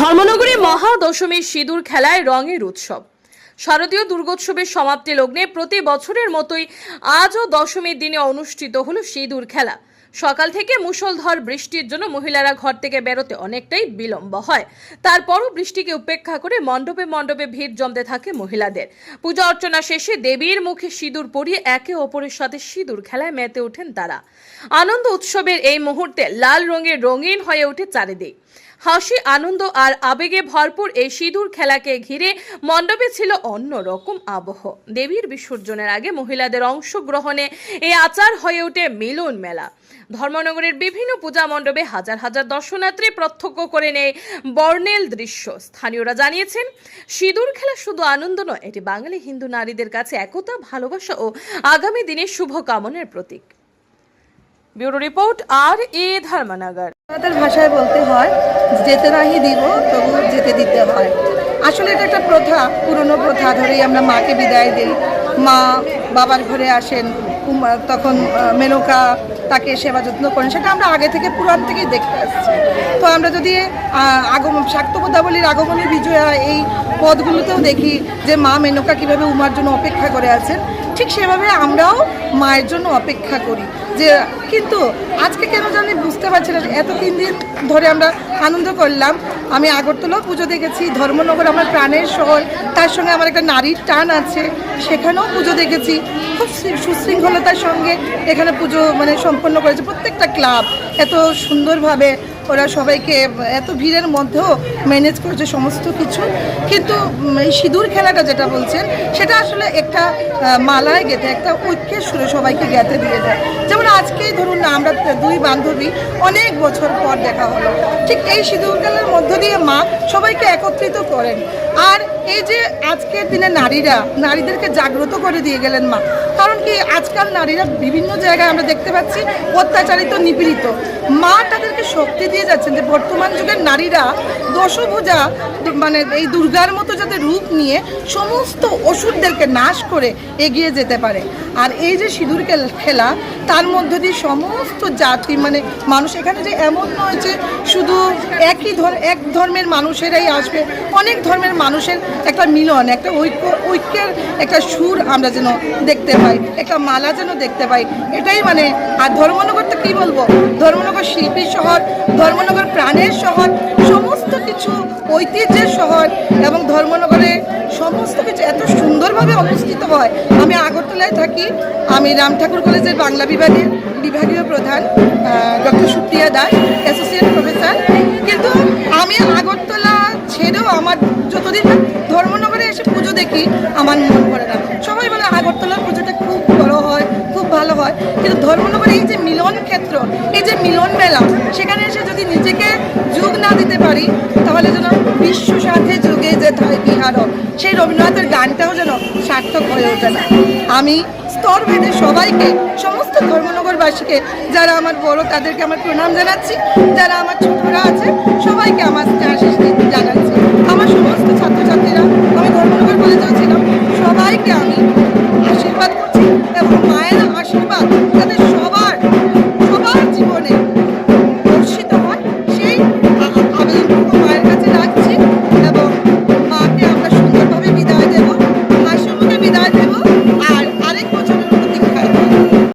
ধর্মনগরে মহা দশমীর সিঁদুর খেলায় রঙের উৎসব। শারদীয় দুর্গোৎসবের সমাপ্তি লগ্নে প্রতি বছরের মতোই আজও দশমীর দিনে অনুষ্ঠিত হলো সিঁদুর খেলা। সকাল থেকে মুষলধর বৃষ্টির জন্য মহিলারা ঘর থেকে বেরোতে অনেকটাই বিলম্ব হয়। তারপরও বৃষ্টিকে উপেক্ষা করে মণ্ডপে মণ্ডপে ভিড় জমতে থাকে মহিলাদের। পূজা অর্চনা শেষে দেবীর মুখে সিঁদুর পরিয়ে একে অপরের সাথে সিঁদুর খেলায় মেতে ওঠেন তারা। আনন্দ উৎসবের এই মুহূর্তে লাল রঙের রঙিন হয়ে ওঠে চারিদিক। হাসি, আনন্দ আর আবেগে ভরপুর এই সিঁদুর খেলাকে ঘিরে মণ্ডপে ছিল অন্যরকম আবহ। দেবীর বিসর্জনের আগে মহিলাদের অংশগ্রহণে এই আচার হয়ে ওঠে মিলন মেলা। ধর্মনগরের বিভিন্ন পূজা মণ্ডপে হাজার হাজার দর্শনার্থী প্রত্যক্ষ করে নেয় বর্ণেল দৃশ্য। স্থানীয়রা জানিয়েছেন, সিঁদুর খেলা শুধু আনন্দ নয়, এটি বাঙালি হিন্দু নারীদের কাছে একতা, ভালোবাসা ও আগামী দিনের শুভ কামনের প্রতীক। ব্যুরো রিপোর্ট, আর এ ধর্মনগর। আমাদের ভাষায় বলতে হয়, যেতে নাহি দিব, তবু যেতে দিতে হয়। আসলে এটা একটা প্রথা, পুরনো প্রথা ধরেই আমরা মাকে বিদায় দিই। মা বাবার ঘরে আসেন তখন মেনকা তাকে সেবা যত্ন করেন, সেটা আমরা আগে থেকে পুরাণ থেকেই দেখে আসছি। তো আমরা যদি আগমন শাক্ত পদাবলীর আগমনী বিজয়া এই পদগুলোতেও দেখি যে মা মেনকা কীভাবে উমার জন্য অপেক্ষা করে আছেন, ঠিক সেভাবে আমরাও মায়ের জন্য অপেক্ষা করি। যে, কিন্তু আজকে কেন জানি বুঝতে পারছি না এত তিন দিন ধরে আমরা আনন্দ করলাম। আমি আগরতলাও পুজো দেখেছি, ধর্মনগর আমার প্রাণের শহর, তার সঙ্গে আমার একটা নারীর টান আছে, সেখানেও পুজো দেখেছি। খুব সুশৃঙ্খলতার সঙ্গে এখানে পুজো মানে সম্পন্ন করেছে প্রত্যেকটা ক্লাব। এত সুন্দরভাবে ওরা সবাইকে এত ভিড়ের মধ্যেও ম্যানেজ করছে সমস্ত কিছু। কিন্তু এই সিঁদুর খেলাটা যেটা বলছেন, সেটা আসলে একটা মালায় গেঁথে, একটা ঐক্যের সুরে সবাইকে গেঁথে দিয়ে দেয় যেমন আজকেই ধরুন না, আমরা দুই বান্ধবী অনেক বছর পর দেখা হলো। ঠিক এই সিঁদুর খেলার মধ্য দিয়ে মা সবাইকে একত্রিত করেন। আর এই যে আজকের দিনে নারীরা, নারীদেরকে জাগ্রত করে দিয়ে গেলেন মা। কারণ কি, আজকাল নারীরা বিভিন্ন জায়গায় আমরা দেখতে পাচ্ছি অত্যাচারিত, নিপীড়িত। মা তাদেরকে শক্তি দিয়ে যাচ্ছেন যে বর্তমান যুগের নারীরা দশভুজা মানে এই দুর্গার মতো যাতে রূপ নিয়ে সমস্ত ওষুধদেরকে নাশ করে এগিয়ে যেতে পারে। আর এই যে সিঁদুর খেল- খেলা, তার মধ্য দিয়ে সমস্ত জাতি মানে মানুষ এখানে যে এমন নয় যে শুধু একই ধর, এক ধর্মের মানুষেরাই আসবে। অনেক ধর্মের মানুষের একটা মিলন, একটা ঐক্য, ঐক্যের একটা সুর আমরা যেন দেখতে পাই, একটা মালা যেন দেখতে পাই। এটাই মানে আর ধর্মনগর তো কী বলব? ধর্মনগর শিল্পী শহর, ধর্মনগর প্রাণের শহর, সমস্ত কিছু ঐতিহ্যের শহর এবং ধর্মনগরে সমস্ত কিছু এত সুন্দরভাবে অবস্থিত হয়। আমি আগরতলায় থাকি, আমি রাম ঠাকুর কলেজের বাংলা বিভাগের বিভাগীয় প্রধান doctor Supriya Das associate professor কিন্তু আমি আগরতলা ছেড়েও আমার যতদিন এসে পুজো দেখি, আমার মন করে না। সবাই বলে আগরতলার পুজোটা খুব বড় হয়, খুব ভালো হয়। কিন্তু ধর্মনগর এই যে মিলন ক্ষেত্র, এই যে মিলন মেলা, সেখানে এসে যদি নিজেকে যোগ না দিতে পারি, তাহলে যেন বিশ্ব সাথে যুগে যে থাই বিহার সেই রবীন্দ্রনাথের গানটাও যেন সার্থক হয়ে ওঠে না। আমি স্তরভেদে সবাইকে, সমস্ত ধর্মনগরবাসীকে, যারা আমার বড়, তাদেরকে আমার প্রণাম জানাচ্ছি। যারা আমার ছোটরা আছে, সবাইকে আমার আশিস